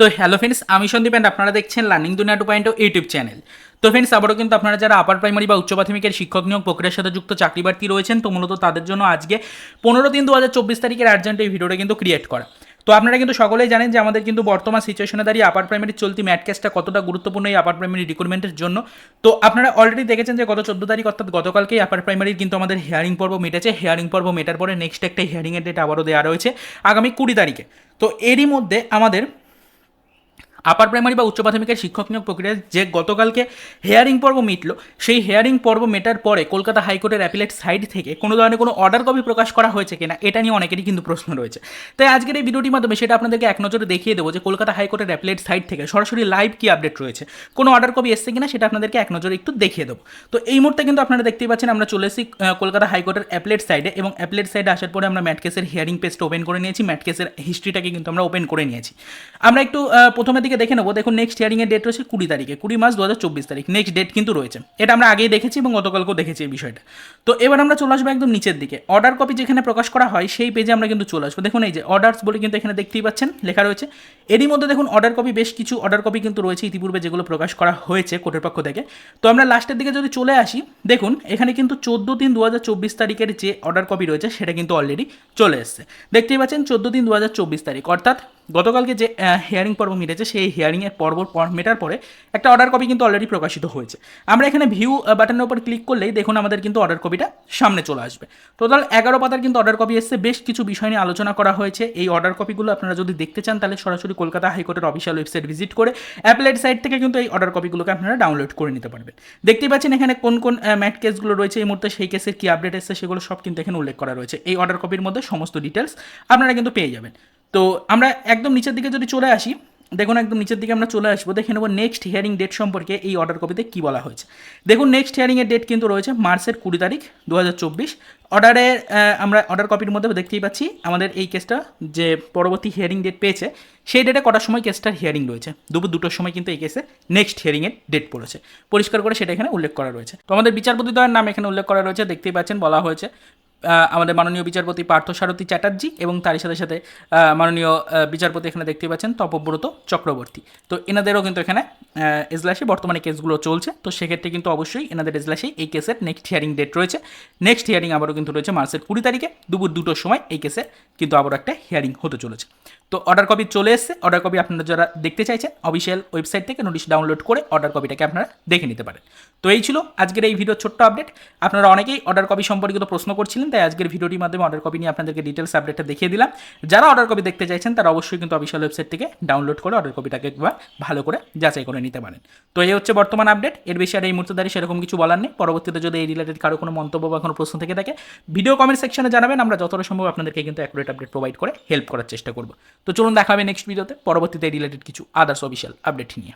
তো hello friends আমি Sandeep and আপনারা দেখছেন Learning Duniya two point YouTube channel তো ফ্রেন্ডস আবারও কিন্তু আপনারা যারা আপার প্রাইমারি বা উচ্চ প্রাথমিকের শিক্ষক নিয়োগ প্রক্রিয়ার সাথে যুক্ত চাকরি প্রার্থী রয়েছেন, তো মূলত তাদের জন্য আজকে পনেরো তিন দু হাজার চব্বিশ তারিখের আর্জেন্ট এই ভিডিওটা কিন্তু ক্রিয়েট করা। তো আপনারা কিন্তু সকলেই জানেন যে আমাদের কিন্তু বর্তমান সিচুয়েশনে দাঁড়িয়ে আপার প্রাইমারি চলতি ম্যাট কেসটা কতটা গুরুত্বপূর্ণ এই আপার প্রাইমারি রিক্রুটমেন্টের জন্য। তো আপনারা অলরেডি দেখেছেন যে গত চোদ্দ তারিখ অর্থাৎ গতকালকেই আপার প্রাইমারির কিন্তু আমাদের হিয়ারিং পর্ব মেটেছে। হিয়ারিং পর্ব মেটার পরে নেক্সট একটা হিয়ারিংয়ের ডেট আবারও দেওয়া রয়েছে আগামী কুড়ি তারিখে। তো এরই মধ্যে আমাদের আপার প্রাইমারি বা উচ্চ প্রাথমিকের শিক্ষক নিয়োগ প্রক্রিয়ায় যে গতকালকে হেয়ারিং পর্ব মিটলো, সেই হেয়ারিং পর্ব মেটার পরে কলকাতা হাইকোর্টের অ্যাপিলেট সাইড থেকে কোনো ধরনের কোনো অর্ডার কপি প্রকাশ করা হয়েছে কিনা, এটা নিয়ে অনেকেরই কিন্তু প্রশ্ন রয়েছে। তাই আজকের এই ভিডিওটির মাধ্যমে সেটা আপনাদেরকে এক নজরে দেখিয়ে দেবো যে কলকাতা হাইকোর্টের অ্যাপিলেট সাইড থেকে সরাসরি লাইভ কি আপডেট রয়েছে, কোনো অর্ডার কপি এসছে কিনা সেটা আপনাদেরকে এক নজরে একটু দেখিয়ে দেবো। তো এই মুহূর্তে কিন্তু আপনারা দেখতেই পাচ্ছেন আমরা চলে এসেছি কলকাতা হাইকোর্টের অ্যাপলেট সাইডে এবং অ্যাপলেট সাইডে আসার পরে আমরা ম্যাটকেসের হিয়ারিং পেজটা ওপেন করে নিয়েছি। ম্যাট কেসের হিস্ট্রিটাকে কিন্তু আমরা ওপেন করে নিয়েছি। আমরা একটু প্রথমের দিকে দেখে নেব। দেখুন নেক্সট হিয়ারিংয়ের ডেট রয়েছে কুড়ি তারিখে, কুড়ি মাস দু হাজার চব্বিশ তারিখ। নেক্সট ডেট কিন্তু রয়েছে। এটা আমরা আগেই দেখেছি এবং গতকালকেও দেখেছি এই বিষয়টা। তো এবার আমরা চলে আসব একদম নিচের দিকে। অর্ডার কপি যেখানে প্রকাশ করা হয়, সেই পেজে আমরা কিন্তু চলে আসব। দেখুন, এই যে অর্ডার্স বলে কিন্তু এখানে দেখতেই পাচ্ছেন, লেখা রয়েছে। এরই মধ্যে দেখুন অর্ডার কপি বেশ কিছু অর্ডার কপি কিন্তু রয়েছে ইতিপূর্বে যেগুলো প্রকাশ করা হয়েছে কোর্টের পক্ষ থেকে। তো আমরা লাস্টের দিকে যদি চলে আসি, দেখুন এখানে কিন্তু চোদ্দ তিন দু তারিখের যে অর্ডার কপি রয়েছে সেটা কিন্তু অলরেডি চলে এসছে। দেখতেই পাচ্ছেন চোদ্দ তিন দু তারিখ। অর্থাৎ গতকালকে যে হিয়ারিং পর্ব মিটেছে সেই হিয়ারিংয়ের পর্ব পর- মেটার পরে একটা অর্ডার কপি কিন্তু অলরেডি প্রকাশিত হয়েছে। আমরা এখানে ভিউ বাটনের উপর ক্লিক করলেই দেখুন আমাদের কিন্তু অর্ডার কপিটা সামনে চলে আসবে। টোটাল এগারো পাতার কিন্তু অর্ডার কপি এসছে। বেশ কিছু বিষয় নিয়ে আলোচনা করা হয়েছে। এই অর্ডার কপিগুলো আপনারা যদি দেখতে চান, তাহলে সরাসরি কলকাতা হাইকোর্টের অফিসিয়াল ওয়েবসাইট ভিজিট করে অ্যাপলাইড সাইট থেকে কিন্তু এই অর্ডার কপিগুলোকে আপনারা ডাউনলোড করে নিতে পারবেন। দেখতেই পাচ্ছেন এখানে কোন কোন ম্যাট কেসগুলো রয়েছে এই মুহূর্তে, সেই কেসের কী আপডেট এসেছে সেগুলো সব কিন্তু এখানে উল্লেখ করা রয়েছে। এই অর্ডার কপির মধ্যে সমস্ত ডিটেলস আপনারা কিন্তু পেয়ে যাবেন। তো আমরা একদম নিচের দিকে যদি চলে আসি দেখুন একদম নিচের দিকে আমরা চলে আসব, দেখে নেব নেক্সট হিয়ারিং ডেট সম্পর্কে এই অর্ডার কপিতে কী বলা হয়েছে। দেখুন নেক্সট হিয়ারিংয়ের ডেট কিন্তু রয়েছে মার্চের কুড়ি তারিখ দু হাজার চব্বিশ অর্ডারের আমরা অর্ডার কপির মধ্যে দেখতেই পাচ্ছি আমাদের এই কেসটা যে পরবর্তী হিয়ারিং ডেট পেয়েছে, সেই ডেটে কটার সময় কেসটার হিয়ারিং রয়েছে? দুপুর দুটোর সময় কিন্তু এই কেসে নেক্সট হিয়ারিংয়ের ডেট পড়েছে। পরিষ্কার করে সেটা এখানে উল্লেখ করা রয়েছে। তো আমাদের বিচারপতিদ্বয়ের নাম এখানে উল্লেখ করা রয়েছে, দেখতেই পাচ্ছেন বলা হয়েছে। আমাদের মাননীয় বিচারপতি পার্থ সারথী চ্যাটার্জি এবং তারই সাথে সাথে মাননীয় বিচারপতি এখানে দেখতে পাচ্ছেন তপব্রত চক্রবর্তী। তো এনাদেরও কিন্তু এখানে এজলাসে বর্তমানে কেসগুলো চলছে। তো সেক্ষেত্রে কিন্তু অবশ্যই এনাদের এজলাসে এই কেসের নেক্সট হিয়ারিং ডেট রয়েছে। নেক্সট হিয়ারিং আবারও কিন্তু রয়েছে মার্চের কুড়ি তারিখে, দুপুর দুটোর সময় এই কেসে কিন্তু আবারও একটা হিয়ারিং হতে চলেছে। তো অর্ডার কপি চলে এসছে। অর্ডার কপি আপনারা যারা দেখতে চাইছেন অফিসিয়াল ওয়েবসাইট থেকে নোটিশ ডাউনলোড করে অর্ডার কপিটাকে আপনারা দেখে নিতে পারেন। তো এই ছিল আজকের এই ভিডিওর ছোট্ট আপডেট আপনারা অনেকেই অর্ডার কপি সম্পর্কিত প্রশ্ন করছিলেন, তাই আজকের ভিডিওটির মাধ্যমে অর্ডার কপি নিয়ে আপনাদেরকে ডিটেলস আপডেটটা দেখিয়ে দিলাম। যারা অর্ডার কপি দেখতে চাইছেন, তারা অবশ্যই কিন্তু অফিসিয়াল ওয়েবসাইট থেকে ডাউনলোড করে অর্ডার কপিটাকে একবার ভালো করে যাচাই করে নিতে পারেন। তো এই হচ্ছে বর্তমান আপডেট এর বেশি আর এই মুহূর্তে দাঁড়িয়ে সেরকম কিছু বলার নেই। পরবর্তীতে যদি এই রিলেটেড কারও কোনো মন্তব্য বা কোনো প্রশ্ন থেকে থাকে ভিডিও কমেন্ট সেকশনে জানাবেন। আমরা যতটা সম্ভব আপনাদেরকে কিন্তু অ্যাকুরেট আপডেট প্রোভাইড করে হেল্প করার চেষ্টা করব। তো চলুন দেখা হবে নেক্সট ভিডিওতে পরবর্তীতে রিলেটেড কিছু আদার্স অফিসিয়াল আপডেট নিয়ে।